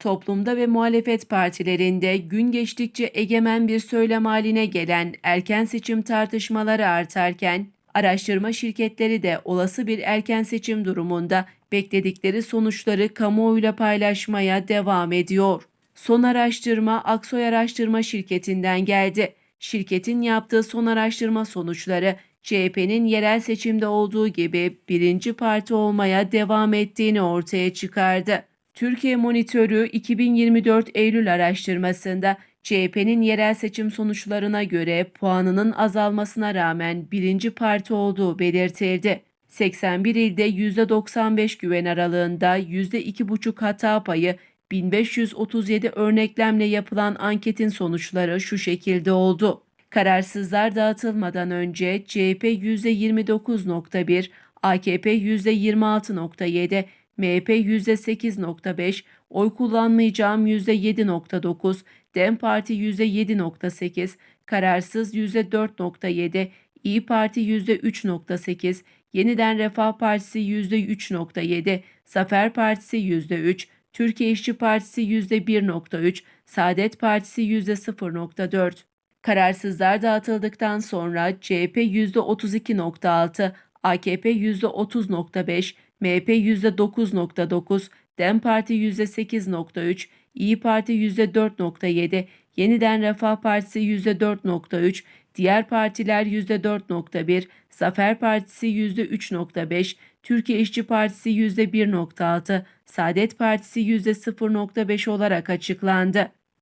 Toplumda ve muhalefet partilerinde gün geçtikçe egemen bir söylem haline gelen erken seçim tartışmaları artarken, araştırma şirketleri de olası bir erken seçim durumunda bekledikleri sonuçları kamuoyuyla paylaşmaya devam ediyor. Son araştırma Aksoy Araştırma Şirketi'nden geldi. Şirketin yaptığı son araştırma sonuçları CHP'nin yerel seçimde olduğu gibi birinci parti olmaya devam ettiğini ortaya çıkardı. Türkiye Monitörü 2024 Eylül araştırmasında CHP'nin yerel seçim sonuçlarına göre puanının azalmasına rağmen birinci parti olduğu belirtildi. 81 ilde %95 güven aralığında %2,5 hata payı 1537 örneklemle yapılan anketin sonuçları şu şekilde oldu. Kararsızlar dağıtılmadan önce CHP %29.1, AKP %26.7, MHP %8.5, oy kullanmayacağım %7.9, DEM Parti %7.8, kararsız %4.7, İyi Parti %3.8, Yeniden Refah Partisi %3.7, Zafer Partisi %3, Türkiye İşçi Partisi %1.3, Saadet Partisi %0.4. Kararsızlar dağıtıldıktan sonra CHP %32.6, AKP %30.5, MHP %9.9, DEM Parti %8.3, İyi Parti %4.7, Yeniden Refah Partisi %4.3, diğer partiler %4.1, Zafer Partisi %3.5, Türkiye İşçi Partisi %1.6, Saadet Partisi %0.5 olarak açıklandı.